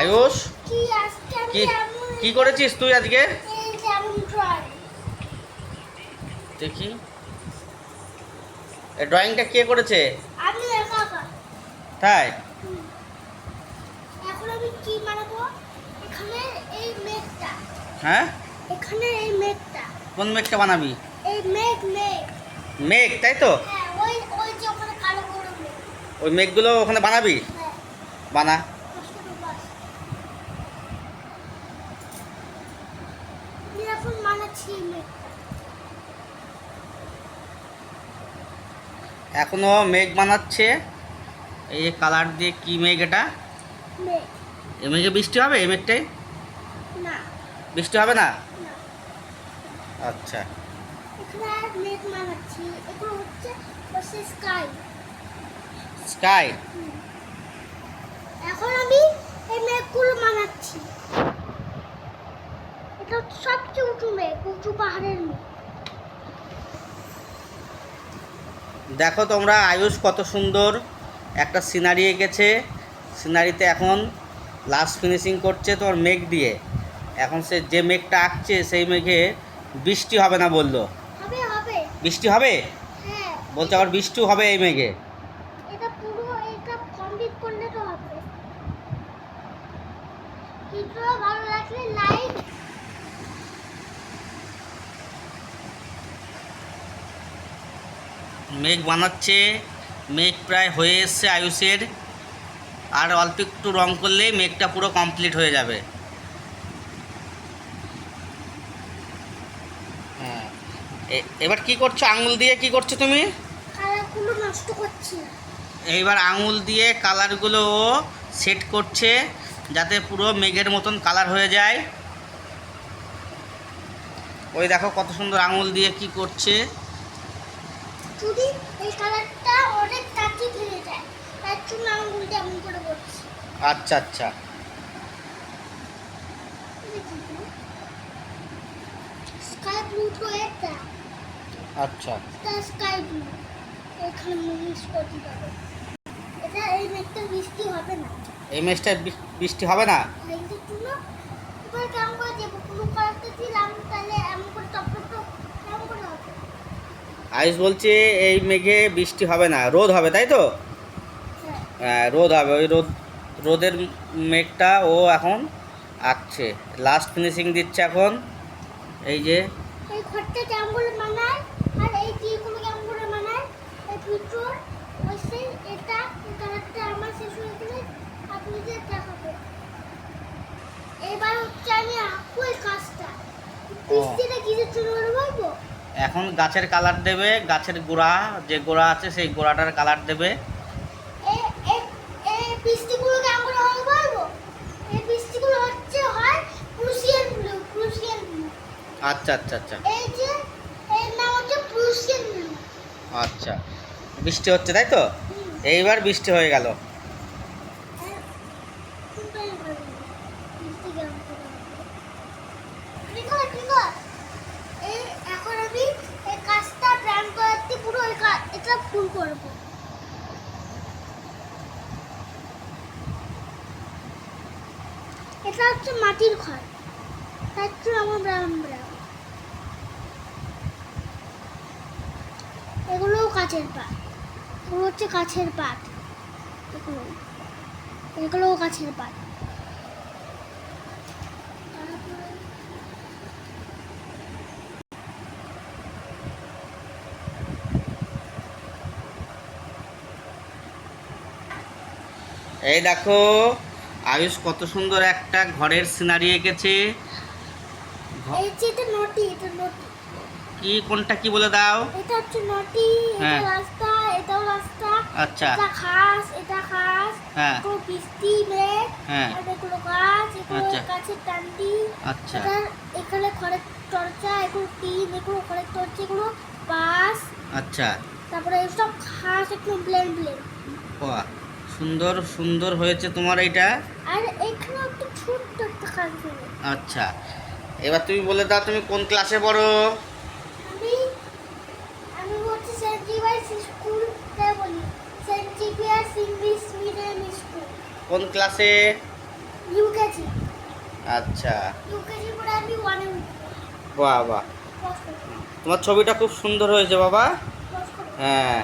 আয়ুষ? কি করেছিস তুই আজকে? দেখি। ড্রয়িংটা কে করেছে? তাই? এখন আমি কি বানাবো? এখানে এই মেঘটা। হ্যাঁ? এখানে এই মেঘটা। কোন মেঘটা বানাবি? এই মেঘ মেঘ। মেঘ তাই তো? হ্যাঁ ওই ওই যে ওখানে কালো ওই মেঘগুলো ওখানে বানাবি? হ্যাঁ। বানা কষ্ট তো বাস আমি এখন মেঘটা এখনও মেঘ বানাচ্ছে। এই যে কালার দিয়ে কি মেঘ এটা? এ মেঘে বৃষ্টি হবে? এই মেঘটাই? না। বৃষ্টি হবে না? আচ্ছা। স্কাই। এখন আমি এই মেঘগুলো বানাচ্ছি এটা সবচেয়ে উঁচু মেঘ উঁচু পাহাড়ের দেখো তোমরা আয়ুষ কত সুন্দর একটা সিনারি এঁকেছে। সিনারিতে এখন লাস্ট ফিনিশিং করছে তোমার মেঘ দিয়ে। এখন সে যে মেঘটা আঁকছে সেই মেঘে বৃষ্টি হবে না বলল? বৃষ্টি হবে? হ্যাঁ। বলছে আবার বৃষ্টিও হবে এই মেঘে? ভিডিও ভালো লাগলে লাইক মেঘ বানাচ্ছে। মেঘ প্রায় হয়ে এসছে আয়ুষের। আর অল্প একটু রং করলেই মেঘটা পুরো কমপ্লিট হয়ে যাবে। হ্যাঁ। এবার কি করছ? আঙুল দিয়ে কি করছ তুমি? এইবার আঙুল দিয়ে কালারগুলো সেট করছে যাতে পুরো মেঘের মতন কালার হয়ে যায়। ওই দেখো কত সুন্দর আঙুল দিয়ে কি করছে। যদি এই কালারটা অনেক কাটি ফেলে যায় তার জন্য আঙুলটা এমন করে করছি। আচ্ছা আচ্ছা। স্কাই ব্লু তো এটা আচ্ছা। এটা স্কাই ব্লু। এখানে মিক্স করতে পারবে এটা এই মেঘটা বৃষ্টি হবে না। এই মেঘটায় বৃষ্টি হবে না লাইনটা তুলো এবার কেমন করে দেবো ব্লু কালারটা দিলাম তাহলে এমন করে টপ টপ টপ কেমন করে হবে আয়ুষ বলছে এই মেঘে বৃষ্টি হবে না রোদ হবে তাই তো? হ্যাঁ রোদ হবে ওই রোদ রোদের মেঘটা ও এখন আঁকছে। লাস্ট ফিনিশিং দিচ্ছে এখন এই যে। এবার হচ্ছে আমি আঁকবো এই কাজটা। জন্য এখন গাছের কালার দেবে গাছের গোড়া যে গোড়া আছে সেই গোড়াটার কালার দেবে। আচ্ছা আচ্ছা আচ্ছা। আচ্ছা। বৃষ্টি হচ্ছে তাই তো? এইবার বৃষ্টি হয়ে গেল এখন আমি এই কাজটা প্ল্যান করতে পুরো এটা ফুল করব। এটা হচ্ছে মাটির ঘর। জন্য আমার ব্রাউন এগুলোও কাছের পাত। এগুলো হচ্ছে কাছের পাত। এগুলো এগুলোও কাছের পাট তারপরে এই দেখো আয়ুষ কত সুন্দর একটা ঘরের সিনারি এঁকেছে। ঘ- এটা নটি এটা নটি। কি কোনটা কি বলে দাও? এটা হচ্ছে নটি এটা হ্যাঁ। রাস্তা এটাও রাস্তা। আচ্ছা। এটা ঘাস হ্যাঁ। বৃষ্টি মেঘ হ্যাঁ। আর এগুলো গাছ এগুলো আচ্ছা। গাছের টান্ডি। আচ্ছা। এখানে খড়ের চর্চা এগুলো টিন এগুলো খড়ের চর্চা এগুলো বাস আচ্ছা। তারপরে সব ঘাস একটু প্লেন প্লেন বাহ। সুন্দর সুন্দর হয়েছে তোমার এইটা? আর এখানে একটা ছোট্ট একটা কাজ আচ্ছা। এবার তুমি বলে দাও তুমি কোন ক্লাসে পড়ো? আমি আমি সেন্ট স্কুল বলি। Saint Xavier's English medium school. কোন ক্লাসে? ইউকেজি। আচ্ছা। ইউকেজি পরে আমি ওয়ানে বাহ বাহ। তোমার ছবিটা খুব সুন্দর হয়েছে বাবা। হ্যাঁ।